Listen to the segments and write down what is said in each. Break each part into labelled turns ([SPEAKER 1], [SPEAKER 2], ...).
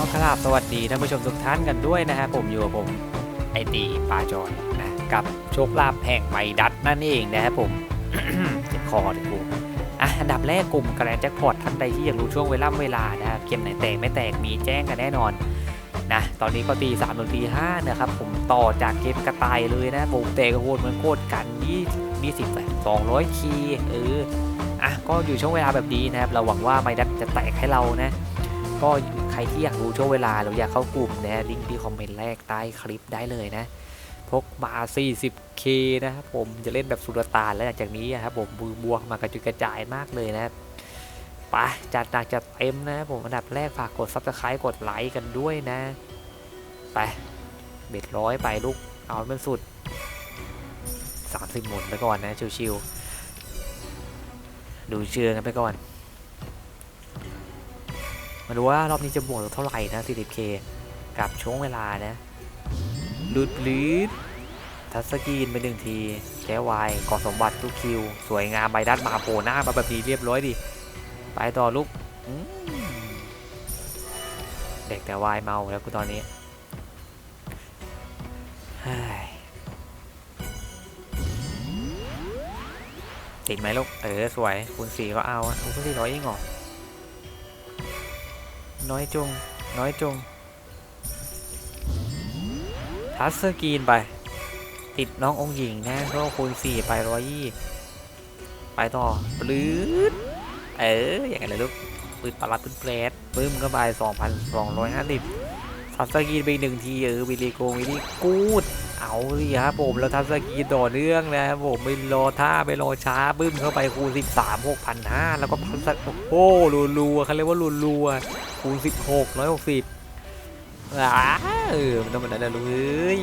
[SPEAKER 1] ก็กราบสวัสดีท่านผู้ชมทุกท่านกันด้วยนะฮะผมอยู่กับผมไอตีปาจอยนะกับโชคลาภแห่งไมดัตนั่นเองนะครับผมเจ็บคอเลยกูอะอันดับแรกกลุ่มกระแลนแจ็คพอตท่านใดที่อยากรู้ช่วงเวลาเวลานะครับเกมไหนแตกไม่แตกมีแจ้งกันแน่นอนนะตอนนี้ก็ตีสามถึงตีห้านะครับผมต่อจากเกมกระต่ายเลยนะผมเตะกระโวนเหมือนโคตรกันยี่ยี่สิบสองร้อยคีเอออะก็อยู่ช่วงเวลาแบบนี้นะครับเราหวังว่าไมดัตจะแตกให้เรานะก็ รที่อยากรู้ช่วงเวลาหรืออยากเข้ากลุ่มนะลิงก์ที่คอมเมนต์แรกใต้คลิปได้เลยนะ พกมา 40k นะครับผมจะเล่นแบบสุดตานแล้วหลังจากนี้อะครับผมมือบวกมากระจุยกระจายมากเลยนะไปจัดหนักจัดเต็มนะผมอันดับแรกฝากกด subscribe กดไลค์กันด้วยนะ ไปเบ็ดร้อยไปลูกเอาให้มันสุด 30 หมุนไปก่อนนะชิวๆดูเชื่อกันไปก่อน มาดูว่ารอบนี้จะบวกเท่าไหร่นะ 40k กับช่วงเวลานะลุดลีดทัชสกรีนไปหนึ่งทีแก้วายกอสมบัติทุกคิว สวยงามใบด้านมาโผล่หน้ามาแบบนี้เรียบร้อยดิ ไปต่อลูกอืมเด็กแต่วายเมาแล้วกูตอนนี้เฮ้ยติดไหมลูก เออ สวย คูณสี่ก็เอาอะคูณสี่ร้อยยิ่งเหรอ น้อยจง น้อยจงทัสสกรีนไป ติดน้ององค์หญิงนะก็คูณ4ไปร้อยยี่ไปต่อปลื้ดเอออย่างไรเลยลูกปืนปลาลัดปืนแปรดปึ้มก็ไป2,250ทัสสกรีนไปหนึ่งทีเออวิลีโกวิลีกูด เอาดิครับผมแล้วทัสสกรีนต่อเนื่องนะครับผมไม่รอท่าไม่รอช้าบึ้มเข้าไปคูณ13 6,500แล้วก็พันสักโอ้โหรัวเขาเรียกว่ารัวๆคูณ16 160อ้าเออมันต้องมันนั้นนะลูกเอ้ย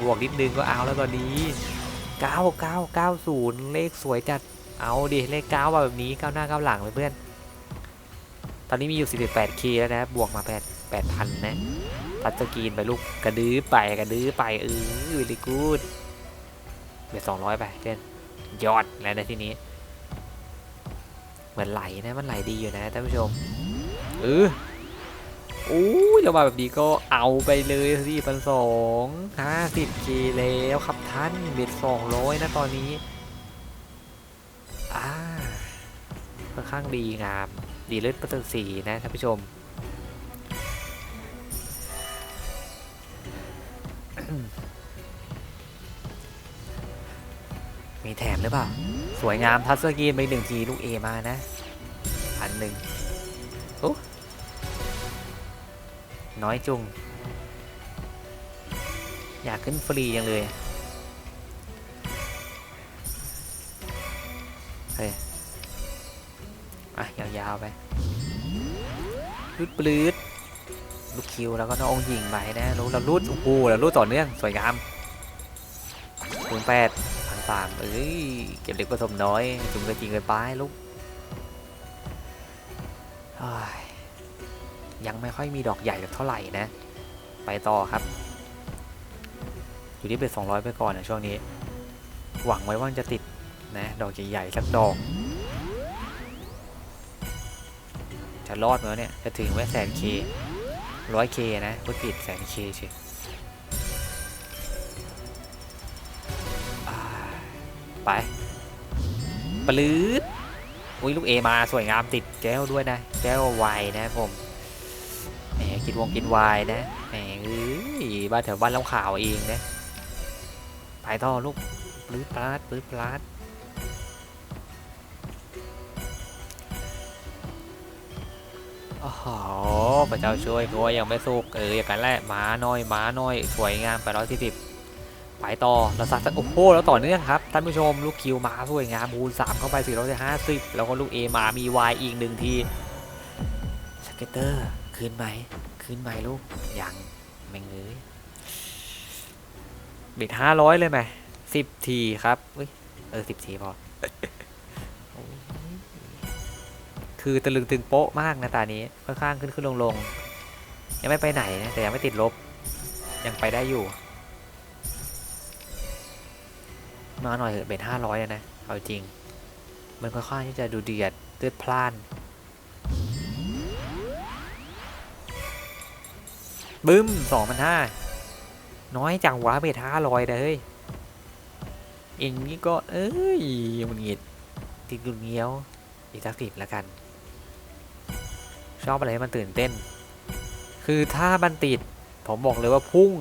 [SPEAKER 1] บวกนิดนึงก็เอาแล้วตอนนี้ 9990 เลขสวยจัดเอาดิเลข9มาแบบนี้ก้าหน้าก้าหลังเลยเพื่อน ตอนนี้มีอยู่ 48k แล้วนะบวกมา8 8,000นะ ทัชสกีนไปลูกกระดื้อไปกระดื้อไปเออวิล y กูดเบียด200ไปเพื่อนยอดแล้วในที่นี้ เหมือนไหลนะมันไหลดีอยู่นะท่านผู้ชมเอออู้ยเรามาแบบนี้ก็เอาไปเลยสี่พันสองห้าสิบเคแล้วครับท่านเบ็ดสองร้อยนะตอนนี้อ่าค่อนข้างดีงาม ดีเลิศประเสริฐสีนะท่านผู้ชม มีแถมหรือเปล่า สวยงามทัชสกรีนไปหนึ่งทีลูกเอมานะพันหนึ่งน้อยจุง อยากขึ้นฟรียังเลยเฮ้ยอะยาวๆไปลุดปลืดลูกคิวแล้วก็น้องยิงไปนะรู้เราลุดโอ้โหเราลุดต่อเนื่องสวยงามคูณแปด พันสามเอ้ยเก็บเล็กผสมน้อยจุงกระจริงไปป้ายลูกยังไม่ค่อยมีดอกใหญ่เท่าไหร่นะ ไปต่อครับ อยู่ที่เป็น200ไปก่อนนะช่วงนี้ หวังไว้ว่าจะติดนะ ดอกใหญ่ๆสักดอก จะรอดไหมเนี่ย จะถึงไว้แสนเคร้อยเคนะก็ติดแสนเคเชีย ไปปลื้ดอุ้ยลูกเอมาสวยงามติดแก้วด้วยนะ แก้วไวนะผมแหมกินวงกินวายนะแหมเอ้ยบ้านแถวบ้านเล่าข่าวเองนะไปต่อลูกปลื้ดปลาดปลื้ดปลาดโอ้โหพระเจ้าช่วยงัวยังไม่สุกเอออย่างนั้นแหละหมาน้อยหมาน้อยสวยงามไปร้อยสี่สิบ ไปต่อเราสัตว์โอ้โหแล้วต่อเนื่องครับท่านผู้ชมลูกคิวมาสวยงามบูนสามเข้าไปสี่ร้อยห้าสิบแล้วก็ลูกเอมามีวายอีกหนึ่งทีสเก็ตเตอร์คืนไหมคืนไหมลูกยังแม่งเลยบ็ดห้าร้อยเลยไหมสิบทีครับเฮ้ยเออสิบทีพอคือตะลึงตึงโป๊ะมากนะตานี้ค่อนข้างขึ้นขึ้นลงลงยังไม่ไปไหนนะแต่ยังไม่ติดลบยังไปได้อยู่ มาหน่อยเถอะเบ็ดห้าร้อยนะเอาจริง มันค่อนข้างที่จะดูเดือดเลือดพล่านบึ้มสองพันห้าน้อยจังวะเบ็ดห้าร้อยเฮ้ยเองนี่ก็เอ้ยมันหงิดติดกุนเงี้ยวอีกสักสิบแล้วกัน ชอบอะไรให้มันตื่นเต้น คือถ้ามันติดผมบอกเลยว่าพุ่ง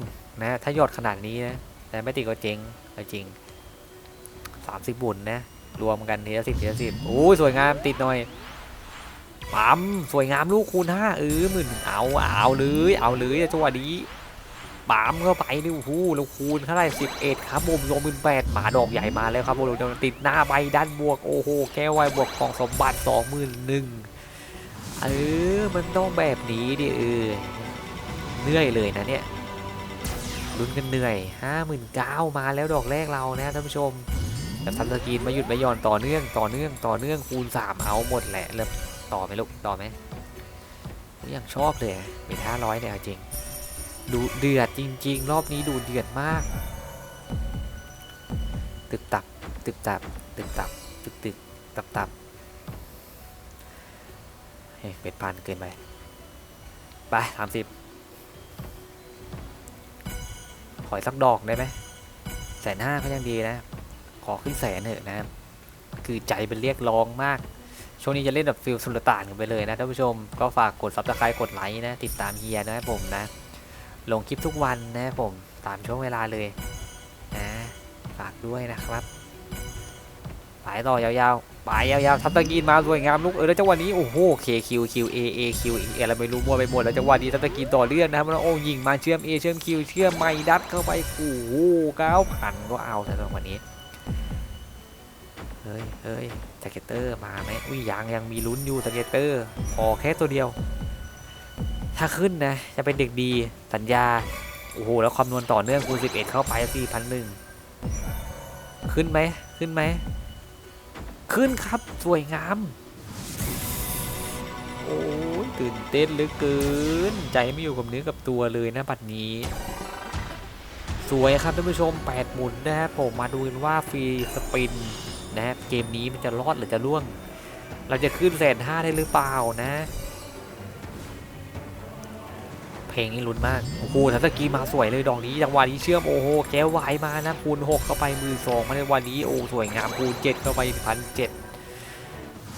[SPEAKER 1] นะ ถ้ายอดขนาดนี้นะ แต่ไม่ติดก็เจ๊งเอาจริง สามสิบบุญนะ รวมกันทีละสิบทีละสิบโอ้ยสวยงามติดหน่อยปั๊มสวยงามลูกคูณห้าเออหมื่นเอาเอาเลยเอาเลยจังหวะนี้ปั๊มเข้าไปนี่โอ้โหแล้วคูณเท่าไหร่สิบเอ็ดครับผมรวมเป็นแปดหมาดอกใหญ่มาแล้วครับผมติดหน้าใบด้านบวกโอ้โหแก้วไวบวกของสมบัติสองหมื่นหนึ่งเออมันต้องแบบนี้ดิเออเหนื่อยเลยนะเนี่ยลุ้นกันเหนื่อยห้าหมื่นเก้ามาแล้วดอกแรกเรานะท่านผู้ชม แต่ทันสกีนมาหยุดไม่ย่อนต่อเนื่องต่อเนื่องต่อเนื่องคูณสามเอาหมดแหละเริ่มต่อไหมลูกต่อไหมผมยังชอบเลยเมท่าร้อยเนี่ยจริงดูเดือดจริง ๆ รอบนี้ดูเดือดมาก ตึกตับตึกตับตึกตับตึกตึกตับตับเฮ้ยเป็ดพันเกินไปไปสามสิบขออีกสักดอกได้ไหมแสนห้าก็ยังดีนะ อขึ้นแสนเถอะนะครับคือใจเป็นเรียกร้องมาก ช่วงนี้จะเล่นแบบฟิลสุลต่านกันไปเลยนะท่านผู้ชม ก็ฝากกดซับสไครต์กดไลค์นะ ติดตามเฮียนะผมนะ ลงคลิปทุกวันนะผม ตามช่วงเวลาเลยนะฝากด้วยนะครับไปต่อยาวๆไปยาวๆทับตะกีนมาสวยงามลูกเออแล้วจังหวะนี้โอ้โห K Q Q A A Q E อเอคิวอะไรไม่รู้มั่วไปหมดแล้วจังหวะนี้ทับตะกีนต่อเลื่อนนะครับแล้วโอ้ยิงมาเชื่อม A เชื่อม Q เชื่อมไมดัดเข้าไปโอ้โหเก้าพันก็เอาแต่จังหวะนี้ เฮ้ยเฮ้ยสเก็ตเตอร์มาไหมอุ้ยยังยังมีลุ้นอยู่สเก็ตเตอร์ขอแค่ตัวเดียว ถ้าขึ้นนะ จะเป็นเด็กดีสัญญา โอ้โห แล้วคำนวณต่อเนื่องคูณ11 เข้าไป4,001ขึ้นไหมขึ้นไหม ขึ้นครับ สวยงาม โอ้ยตื่นเต้นเหลือเกิน ใจไม่อยู่กับเนื้อกับตัวเลยนะบัดนี้สวยครับท่านผู้ชม 8 หมุนนะครับผมมาดูกันว่าฟรีสปิน นะครับเกมนี้มันจะรอดหรือจะล่วง เราจะขึ้นแสนห้าได้หรือเปล่านะ เพลงนี้ลุ้นมากโอ้โหทัศกีมาสวยเลยดอกนี้จังหวะนี้เชื่อมโอ้โหแก้ววายมานะคูณหกเข้าไปมือสองมาในวันนี้โอ้สวยงามคูณเจ็ดเข้าไปพันเจ็ด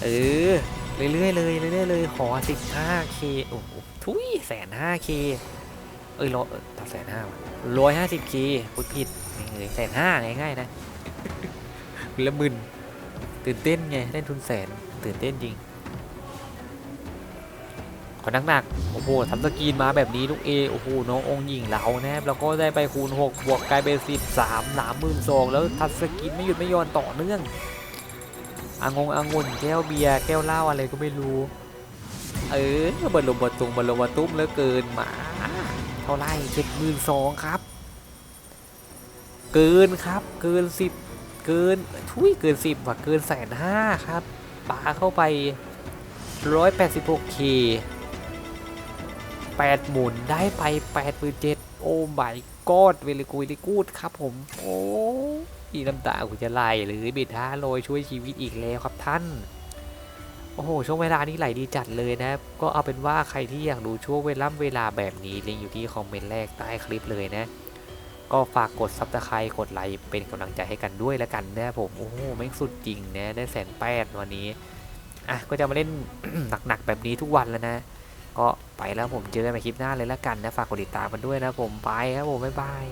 [SPEAKER 1] เออเรื่อยๆเลยเรื่อยๆเลยขอสิบห้าเคโอ้โหทุยแสนห้าเคเอ้ยร้อยตัดแสนห้าร้อยห้าสิบเคพูดผิดนี่เลยแสนห้าง่ายๆนะ ละหมื่นตื่นเต้นไงเล่นทุนแสนตื่นเต้นจริง ขอหนักๆโอ้โหทำสกีนมาแบบนี้ลูกเอโอ้โหน้ององค์หญิงเรานะครับแล้วก็ได้ไปคูณ 6 บวกกลายเป็นสิบสามสามหมื่นสองแล้วทัดสกีนไม่หยุดไม่ย่อนต่อเนื่องอางงอางุ่นแก้วเบียร์แก้วเหล้าอะไรก็ไม่รู้ เออบัลลมบัตุงบัลลมบัตุ้มแล้วเกินหมา เท่าไรเจ็ดหมื่นสองครับ เกินครับเกินสิบ เกินทุยเกินสิบว่ะเกินแสนห้าครับปาเข้าไปร้อยแปดสิบหกเคแปดหมุนได้ไปแปดหมื่นเจ็ดโอ้ไม่กอดเวลิกุยลิกูดครับผม โอ้ยน้ำตากูจะไหลหรือบิดท้าโรยช่วยชีวิตอีกแล้วครับท่าน โอ้โห ช่วงเวลานี้ไหลดีจัดเลยนะ ก็เอาเป็นว่าใครที่อยากดูช่วงเวลาเวลาแบบนี้ลิงก์อยู่ที่คอมเมนต์แรกใต้คลิปเลยนะ ก็ฝากกดซับสไครต์กดไลค์เป็นกำลังใจให้กันด้วยแล้วกันนะผม โอ้โหแม่งสุดจริงนะได้แสนแปดวันนี้ อะ ก็จะมาเล่นหนักๆแบบนี้ทุกวันแล้วนะ ก็ไปแล้วผมเจอกันใหม่คลิปหน้าเลยแล้วกันนะ ฝากกดติดตามกันด้วยนะผมไปครับผม บ๊ายบาย